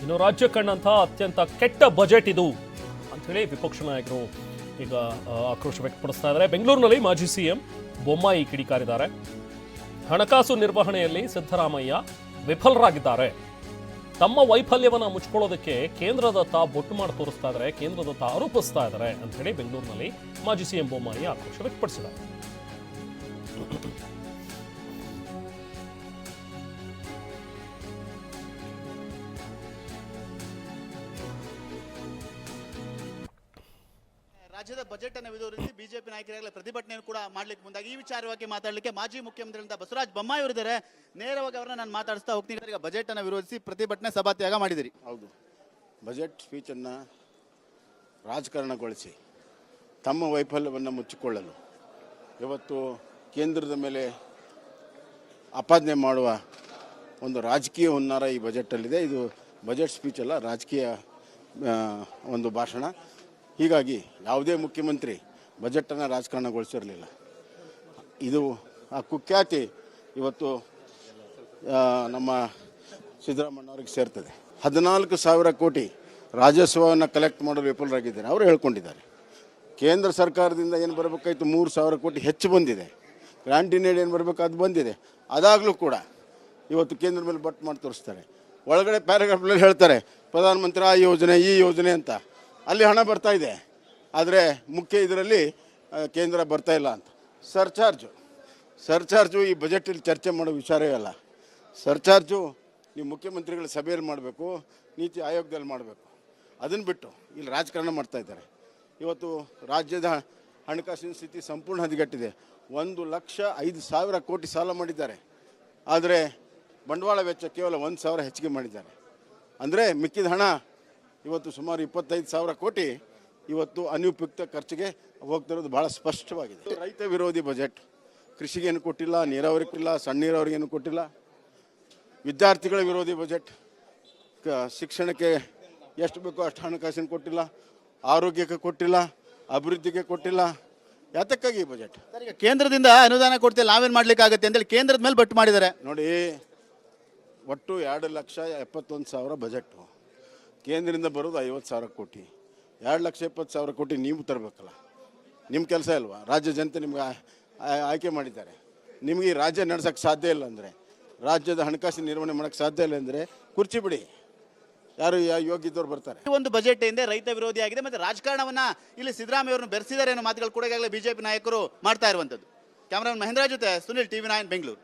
ಇನ್ನು ರಾಜ್ಯ ಕಂಡಂಥ ಅತ್ಯಂತ ಕೆಟ್ಟ ಬಜೆಟ್ ಇದು ಅಂಥೇಳಿ ವಿಪಕ್ಷ ನಾಯಕರು ಈಗ ಆಕ್ರೋಶ ವ್ಯಕ್ತಪಡಿಸ್ತಾ ಇದ್ದಾರೆ. ಬೆಂಗಳೂರಿನಲ್ಲಿ ಮಾಜಿ ಸಿಎಂ ಬೊಮ್ಮಾಯಿ ಕಿಡಿಕಾರಿದ್ದಾರೆ. ಹಣಕಾಸು ನಿರ್ವಹಣೆಯಲ್ಲಿ ಸಿದ್ದರಾಮಯ್ಯ ವಿಫಲರಾಗಿದ್ದಾರೆ. ತಮ್ಮ ವೈಫಲ್ಯವನ್ನು ಮುಚ್ಕೊಳ್ಳೋದಕ್ಕೆ ಕೇಂದ್ರದತ್ತ ಬೊಟ್ಟು ಮಾಡಿ ತೋರಿಸ್ತಾ ಇದ್ದಾರೆ, ಕೇಂದ್ರದತ್ತ ಆರೋಪಿಸ್ತಾ ಇದ್ದಾರೆ ಅಂತ ಹೇಳಿ ಬೆಂಗಳೂರಿನಲ್ಲಿ ಮಾಜಿ ಸಿಎಂ ಬೊಮ್ಮಾಯಿ ಆಕ್ರೋಶ ವ್ಯಕ್ತಪಡಿಸಿದ್ದಾರೆ. ರಾಜ್ಯದ ಬಜೆಟ್ ಅನ್ನು ವಿರೋಧಿಸಿ ಬಿಜೆಪಿ ನಾಯಕರಾಗಲೇ ಪ್ರತಿಭಟನೆಯನ್ನು ಕೂಡ ಮಾಡ್ಲಿಕ್ಕೆ ಮುಂದಾಗಿ ಈ ವಿಚಾರವಾಗಿ ಮಾತಾಡಲಿಕ್ಕೆ ಮಾಜಿ ಮುಖ್ಯಮಂತ್ರಿಗಳಂತ ಬಸವರಾಜ ಬೊಮ್ಮಾಯಿ ಅವರಿದ್ದಾರೆ. ನೇರವಾಗಿ ಅವರನ್ನ ನಾನು ಮಾತಾಡಿಸ್ತಾ ಹೋಗ್ತೀನಿ. ಈಗ ಬಜೆಟ್ ಅನ್ನು ವಿರೋಧಿಸಿ ಪ್ರತಿಭಟನೆ ಸಭಾತ್ಯಾಗ ಮಾಡಿದಿರಿ. ಹೌದು. ಬಜೆಟ್ ಸ್ಪೀಚನ್ನು ರಾಜಕಾರಣಗೊಳಿಸಿ ತಮ್ಮ ವೈಫಲ್ಯವನ್ನು ಮುಚ್ಚಿಕೊಳ್ಳಲು ಇವತ್ತು ಕೇಂದ್ರದ ಮೇಲೆ ಆಪಾದನೆ ಮಾಡುವ ಒಂದು ರಾಜಕೀಯ ಹುನ್ನಾರ ಈ ಬಜೆಟಲ್ಲಿದೆ ಇದು ಬಜೆಟ್ ಸ್ಪೀಚ್ ಅಲ್ಲ, ರಾಜಕೀಯ ಒಂದು ಭಾಷಣ. ಹೀಗಾಗಿ ಯಾವುದೇ ಮುಖ್ಯಮಂತ್ರಿ ಬಜೆಟನ್ನು ರಾಜಕಾರಣಗೊಳಿಸಿರಲಿಲ್ಲ. ಇದು ಆ ಕುಖ್ಯಾತಿ ಇವತ್ತು ನಮ್ಮ ಸಿದ್ದರಾಮಣ್ಣವ್ರಿಗೆ ಸೇರ್ತದೆ. ಹದಿನಾಲ್ಕು ಸಾವಿರ ಕೋಟಿ ರಾಜಸ್ವವನ್ನು ಕಲೆಕ್ಟ್ ಮಾಡಲು ವಿಫಲರಾಗಿದ್ದಾರೆ. ಅವರು ಹೇಳ್ಕೊಂಡಿದ್ದಾರೆ. ಕೇಂದ್ರ ಸರ್ಕಾರದಿಂದ ಏನು ಬರಬೇಕಾಯ್ತು? ಮೂರು ಸಾವಿರ ಕೋಟಿ ಹೆಚ್ಚು ಬಂದಿದೆ. ಗ್ರಾಂಟಿನೇಡ್ ಏನು ಬರಬೇಕು ಅದು ಬಂದಿದೆ. ಅದಾಗಲೂ ಕೂಡ ಇವತ್ತು ಕೇಂದ್ರ ಮೇಲೆ ಬಟ್ ಮಾಡಿ ತೋರಿಸ್ತಾರೆ. ಒಳಗಡೆ ಪ್ಯಾರಾಗ್ರಾಫ್ನಲ್ಲಿ ಹೇಳ್ತಾರೆ, ಪ್ರಧಾನಮಂತ್ರಿ ಆ ಯೋಜನೆ, ಈ ಯೋಜನೆ ಅಂತ. ಅಲ್ಲಿ ಹಣ ಬರ್ತಾ ಇದೆ. ಆದರೆ ಮುಖ್ಯ ಇದರಲ್ಲಿ ಕೇಂದ್ರ ಬರ್ತಾ ಇಲ್ಲ ಅಂತ. ಸರ್ಚಾರ್ಜು. ಸರ್ಚಾರ್ಜು ಈ ಬಜೆಟಲ್ಲಿ ಚರ್ಚೆ ಮಾಡೋ ವಿಚಾರವೇ ಅಲ್ಲ. ಸರ್ಚಾರ್ಜು ನೀವು ಮುಖ್ಯಮಂತ್ರಿಗಳ ಸಭೆಯಲ್ಲಿ ಮಾಡಬೇಕು, ನೀತಿ ಆಯೋಗದಲ್ಲಿ ಮಾಡಬೇಕು. ಅದನ್ನು ಬಿಟ್ಟು ಇಲ್ಲಿ ರಾಜಕಾರಣ ಮಾಡ್ತಾ ಇದ್ದಾರೆ. ಇವತ್ತು ರಾಜ್ಯದ ಹಣಕಾಸಿನ ಸ್ಥಿತಿ ಸಂಪೂರ್ಣ ಹದಗೆಟ್ಟಿದೆ. ಒಂದು ಲಕ್ಷ ಐದು ಸಾವಿರ ಕೋಟಿ ಸಾಲ ಮಾಡಿದ್ದಾರೆ. ಆದರೆ ಬಂಡವಾಳ ವೆಚ್ಚ ಕೇವಲ ಒಂದು ಸಾವಿರ ಹೆಚ್ಚಿಗೆ ಮಾಡಿದ್ದಾರೆ. ಅಂದರೆ ಮಿಕ್ಕಿದ ಹಣ ಇವತ್ತು ಸುಮಾರು ಇಪ್ಪತ್ತೈದು ಸಾವಿರ ಕೋಟಿ ಇವತ್ತು ಅನುಪಯುಕ್ತ ಖರ್ಚಿಗೆ ಹೋಗ್ತಿರೋದು ಭಾಳ ಸ್ಪಷ್ಟವಾಗಿದೆ. ರೈತ ವಿರೋಧಿ ಬಜೆಟ್. ಕೃಷಿಗೇನು ಕೊಟ್ಟಿಲ್ಲ ನೀರಾವರಿ ಕೊಟ್ಟಿಲ್ಲ ಸಣ್ಣ ನೀರಾವರಿಗೇನು ಕೊಟ್ಟಿಲ್ಲ. ವಿದ್ಯಾರ್ಥಿಗಳ ವಿರೋಧಿ ಬಜೆಟ್. ಕ ಶಿಕ್ಷಣಕ್ಕೆ ಎಷ್ಟು ಬೇಕೋ ಅಷ್ಟು ಹಣಕಾಸಿನ ಕೊಟ್ಟಿಲ್ಲ ಆರೋಗ್ಯಕ್ಕೆ ಕೊಟ್ಟಿಲ್ಲ ಅಭಿವೃದ್ಧಿಗೆ ಕೊಟ್ಟಿಲ್ಲ. ಯಾತಕ್ಕಾಗಿ ಈ ಬಜೆಟ್? ಈಗ ಕೇಂದ್ರದಿಂದ ಅನುದಾನ ಕೊಡ್ತೀವಿ ನಾವೇನು ಮಾಡ್ಲಿಕ್ಕೆ ಆಗುತ್ತೆ ಅಂತೇಳಿ ಕೇಂದ್ರದ ಮೇಲೆ ಬಟ್ ಮಾಡಿದ್ದಾರೆ. ನೋಡಿ ಒಟ್ಟು ಎರಡು ಲಕ್ಷ ಎಪ್ಪತ್ತೊಂದು ಸಾವಿರ ಬಜೆಟು ಕೇಂದ್ರದಿಂದ ಬರೋದು ಐವತ್ತು ಸಾವಿರ ಕೋಟಿ. ಎರಡು ಲಕ್ಷ ಇಪ್ಪತ್ತು ಸಾವಿರ ಕೋಟಿ ನೀವು ತರಬೇಕಲ್ಲ. ನಿಮ್ಮ ಕೆಲಸ ಇಲ್ವಾ ರಾಜ್ಯ ಜನತೆ ನಿಮ್ಗೆ ಆಯ್ಕೆ ಮಾಡಿದ್ದಾರೆ. ನಿಮಗೆ ಈ ರಾಜ್ಯ ನಡೆಸೋಕ್ಕೆ ಸಾಧ್ಯ ಇಲ್ಲ ಅಂದರೆ, ರಾಜ್ಯದ ಹಣಕಾಸಿನ ನಿರ್ವಹಣೆ ಮಾಡೋಕ್ಕೆ ಸಾಧ್ಯ ಇಲ್ಲ ಅಂದರೆ ಕುರ್ಚಿ ಬಿಡಿ. ಯಾರು ಯೋಗ್ಯದವ್ರು ಬರ್ತಾರೆ. ಈ ಒಂದು ಬಜೆಟ್ ಹಿಂದೆ ರೈತ ವಿರೋಧಿ ಆಗಿದೆ ಮತ್ತೆ ರಾಜಕಾರಣವನ್ನ ಇಲ್ಲಿ ಸಿದ್ದರಾಮಯ್ಯ ಅವರನ್ನು ಬೆರೆಸಿದ್ದಾರೆ ಅನ್ನೋ ಮಾತುಗಳು ಕೂಡ ಈಗಾಗಲೇ ಬಿಜೆಪಿ ನಾಯಕರು ಮಾಡ್ತಾ ಇರುವಂಥದ್ದು ಕ್ಯಾಮ್ರಾಮನ್ ಮಹೇಂದ್ರ ಜೊತೆ ಸುನಿಲ್ ಟಿವಿ ನೈನ್, ಬೆಂಗಳೂರು.